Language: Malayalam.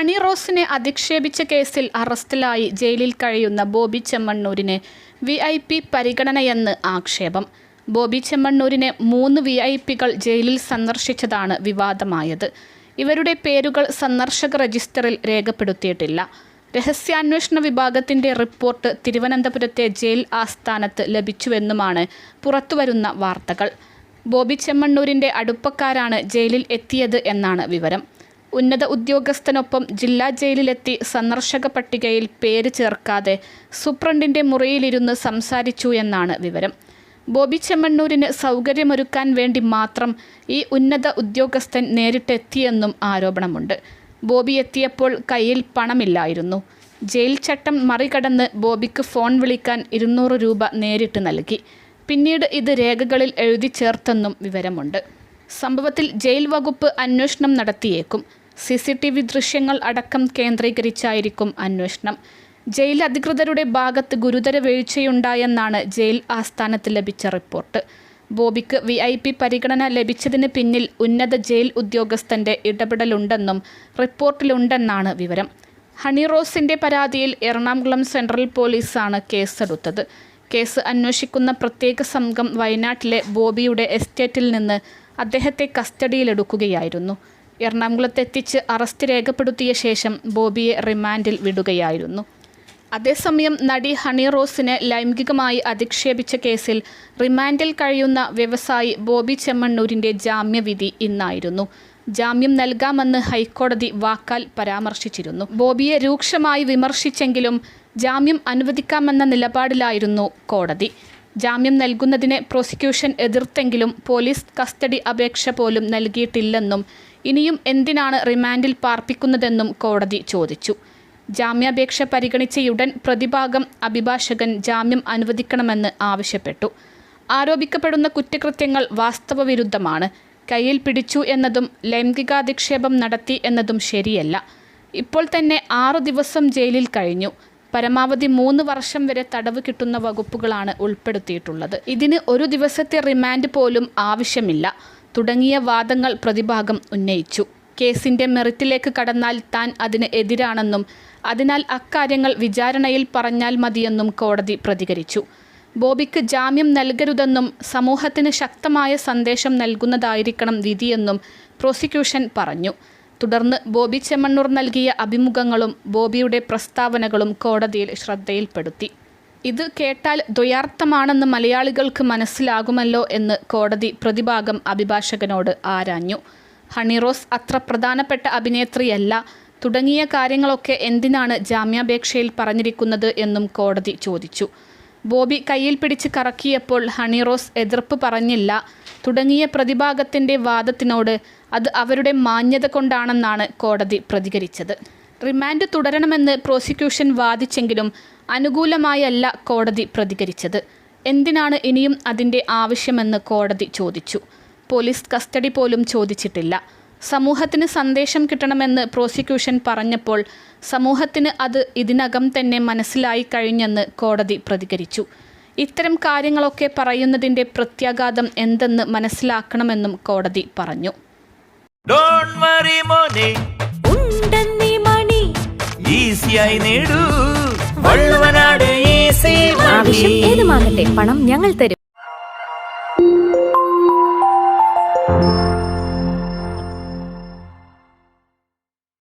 ഹണി റോസിനെ അധിക്ഷേപിച്ച കേസിൽ അറസ്റ്റിലായി ജയിലിൽ കഴിയുന്ന ബോബി ചെമ്മണ്ണൂരിന് വി ഐ പി പരിഗണനയെന്ന് ആക്ഷേപം. ബോബി ചെമ്മണ്ണൂരിനെ മൂന്ന് വി ഐ പികൾ ജയിലിൽ സന്ദർശിച്ചതാണ് വിവാദമായത്. ഇവരുടെ പേരുകൾ സന്ദർശക രജിസ്റ്ററിൽ രേഖപ്പെടുത്തിയിട്ടില്ല. രഹസ്യാന്വേഷണ വിഭാഗത്തിന്റെ റിപ്പോർട്ട് തിരുവനന്തപുരത്തെ ജയിൽ ആസ്ഥാനത്ത് ലഭിച്ചുവെന്നുമാണ് പുറത്തുവരുന്ന വാർത്തകൾ. ബോബി ചെമ്മണ്ണൂരിന്റെ അടുപ്പക്കാരാണ് ജയിലിൽ എത്തിയത് എന്നാണ് വിവരം. ഉന്നത ഉദ്യോഗസ്ഥനൊപ്പം ജില്ലാ ജയിലിലെത്തി സന്ദർശക പട്ടികയിൽ പേര് ചേർക്കാതെ സൂപ്രണ്ടിന്റെ മുറിയിലിരുന്ന് സംസാരിച്ചു എന്നാണ് വിവരം. ബോബി ചെമ്മണ്ണൂരിന് സൗകര്യമൊരുക്കാൻ വേണ്ടി മാത്രം ഈ ഉന്നത ഉദ്യോഗസ്ഥൻ നേരിട്ടെത്തിയെന്നും ആരോപണമുണ്ട്. ബോബി എത്തിയപ്പോൾ കയ്യിൽ പണമില്ലായിരുന്നു. ജയിൽ ചട്ടം മറികടന്ന് ബോബിക്ക് ഫോൺ വിളിക്കാൻ ഇരുന്നൂറ് രൂപ നേരിട്ട് നൽകി. പിന്നീട് ഇത് രേഖകളിൽ എഴുതി ചേർത്തെന്നും വിവരമുണ്ട്. സംഭവത്തിൽ ജയിൽ വകുപ്പ് അന്വേഷണം നടത്തിയേക്കും. സി സി ടി വി ദൃശ്യങ്ങൾ അടക്കം കേന്ദ്രീകരിച്ചായിരിക്കും അന്വേഷണം. ജയിൽ അധികൃതരുടെ ഭാഗത്ത് ഗുരുതര വീഴ്ചയുണ്ടായെന്നാണ് ജയിൽ ആസ്ഥാനത്ത് ലഭിച്ച റിപ്പോർട്ട്. ബോബിക്ക് വി ഐ പി പരിഗണന ലഭിച്ചതിന് പിന്നിൽ ഉന്നത ജയിൽ ഉദ്യോഗസ്ഥന്റെ ഇടപെടലുണ്ടെന്നും റിപ്പോർട്ടിലുണ്ടെന്നാണ് വിവരം. ഹണി റോസിന്റെ പരാതിയിൽ എറണാകുളം സെൻട്രൽ പോലീസാണ് കേസെടുത്തത്. കേസ് അന്വേഷിക്കുന്ന പ്രത്യേക സംഘം വയനാട്ടിലെ ബോബിയുടെ എസ്റ്റേറ്റിൽ നിന്ന് അദ്ദേഹത്തെ കസ്റ്റഡിയിലെടുക്കുകയായിരുന്നു. എറണാകുളത്തെത്തിച്ച് അറസ്റ്റ് രേഖപ്പെടുത്തിയ ശേഷം ബോബിയെ റിമാൻഡിൽ വിടുകയായിരുന്നു. അതേസമയം നടി ഹണി റോസിനെ ലൈംഗികമായി അധിക്ഷേപിച്ച കേസിൽ റിമാൻഡിൽ കഴിയുന്ന വ്യവസായി ബോബി ചെമ്മണ്ണൂരിന്റെ ജാമ്യവിധി ഇന്നായിരുന്നു. ജാമ്യം നൽകാമെന്ന് ഹൈക്കോടതി വാക്കാൽ പരാമർശിച്ചിരുന്നു. ബോബിയെ രൂക്ഷമായി വിമർശിച്ചെങ്കിലും ജാമ്യം അനുവദിക്കാമെന്ന നിലപാടിലായിരുന്നു കോടതി. ജാമ്യം നൽകുന്നതിനെ പ്രോസിക്യൂഷൻ എതിർത്തെങ്കിലും പോലീസ് കസ്റ്റഡി അപേക്ഷ പോലും നൽകിയിട്ടില്ലെന്നും ഇനിയും എന്തിനാണ് റിമാൻഡിൽ പാർപ്പിക്കുന്നതെന്നും കോടതി ചോദിച്ചു. ജാമ്യാപേക്ഷ പരിഗണിച്ചയുടൻ പ്രതിഭാഗം അഭിഭാഷകൻ ജാമ്യം അനുവദിക്കണമെന്ന് ആവശ്യപ്പെട്ടു. ആരോപിക്കപ്പെടുന്ന കുറ്റകൃത്യങ്ങൾ വാസ്തവവിരുദ്ധമാണ്. കയ്യിൽ പിടിച്ചു എന്നതും ലൈംഗികാധിക്ഷേപം നടത്തി എന്നതും ശരിയല്ല. ഇപ്പോൾ തന്നെ ആറു ദിവസം ജയിലിൽ കഴിഞ്ഞു. പരമാവധി മൂന്ന് വർഷം വരെ തടവ് കിട്ടുന്ന വകുപ്പുകളാണ് ഉൾപ്പെടുത്തിയിട്ടുള്ളത്. ഇതിന് ഒരു ദിവസത്തെ റിമാൻഡ് പോലും ആവശ്യമില്ല. തുടങ്ങിയ വാദങ്ങൾ പ്രതിഭാഗം ഉന്നയിച്ചു. കേസിന്റെ മെറിറ്റിലേക്ക് കടന്നാൽ താൻ അതിന് എതിരാണെന്നും അതിനാൽ അക്കാര്യങ്ങൾ വിചാരണയിൽ പറഞ്ഞാൽ മതിയെന്നും കോടതി പ്രതികരിച്ചു. ബോബിക്ക് ജാമ്യം നൽകരുതെന്നും സമൂഹത്തിന് ശക്തമായ സന്ദേശം നൽകുന്നതായിരിക്കണം വിധിയെന്നും പ്രോസിക്യൂഷൻ പറഞ്ഞു. തുടർന്ന് ബോബി ചെമ്മണ്ണൂർ നൽകിയ അഭിമുഖങ്ങളും ബോബിയുടെ പ്രസ്താവനകളും കോടതിയിൽ ശ്രദ്ധയിൽപ്പെടുത്തി. ഇത് കേട്ടാൽ ദ്വയാർത്ഥമാണെന്ന് മലയാളികൾക്ക് മനസ്സിലാകുമല്ലോ എന്ന് കോടതി പ്രതിഭാഗം അഭിഭാഷകനോട് ആരാഞ്ഞു. ഹണിറോസ് അത്ര പ്രധാനപ്പെട്ട അഭിനേത്രിയല്ല. തുടങ്ങിയ കാര്യങ്ങളൊക്കെ എന്തിനാണ് ജാമ്യാപേക്ഷയിൽ പറഞ്ഞിരിക്കുന്നത് എന്നും കോടതി ചോദിച്ചു. ബോബി കയ്യിൽ പിടിച്ച് കറക്കിയപ്പോൾ ഹണിറോസ് എതിർപ്പ് പറഞ്ഞില്ല. തുടങ്ങിയ പ്രതിഭാഗത്തിന്റെ വാദത്തിനോട് അത് അവരുടെ മാന്യത കൊണ്ടാണെന്നാണ് കോടതി പ്രതികരിച്ചത്. റിമാൻഡ് തുടരണമെന്ന് പ്രോസിക്യൂഷൻ വാദിച്ചെങ്കിലും അനുകൂലമായല്ല കോടതി പ്രതികരിച്ചത്. എന്തിനാണ് ഇനിയും അതിന്റെ ആവശ്യമെന്ന് കോടതി ചോദിച്ചു. പോലീസ് കസ്റ്റഡി പോലും ചോദിച്ചിട്ടില്ല. സമൂഹത്തിന് സന്ദേശം കിട്ടണമെന്ന് പ്രോസിക്യൂഷൻ പറഞ്ഞപ്പോൾ സമൂഹത്തിന് അത് ഇതിനകം തന്നെ മനസ്സിലായി കഴിഞ്ഞെന്ന് കോടതി പ്രതികരിച്ചു. ഇത്തരം കാര്യങ്ങളൊക്കെ പറയുന്നതിന്റെ പ്രത്യാഘാതം എന്തെന്ന് മനസ്സിലാക്കണമെന്നും കോടതി പറഞ്ഞു. ഡോണ്ട് വറി മോനെ. ഉണ്ടെന്നീ മണി. ഈസിയായി നേടൂ. വള്ളുവനാട് ഈസി ആവശ്യം ഏതുമാകട്ടെ പണം ഞങ്ങൾ തരും.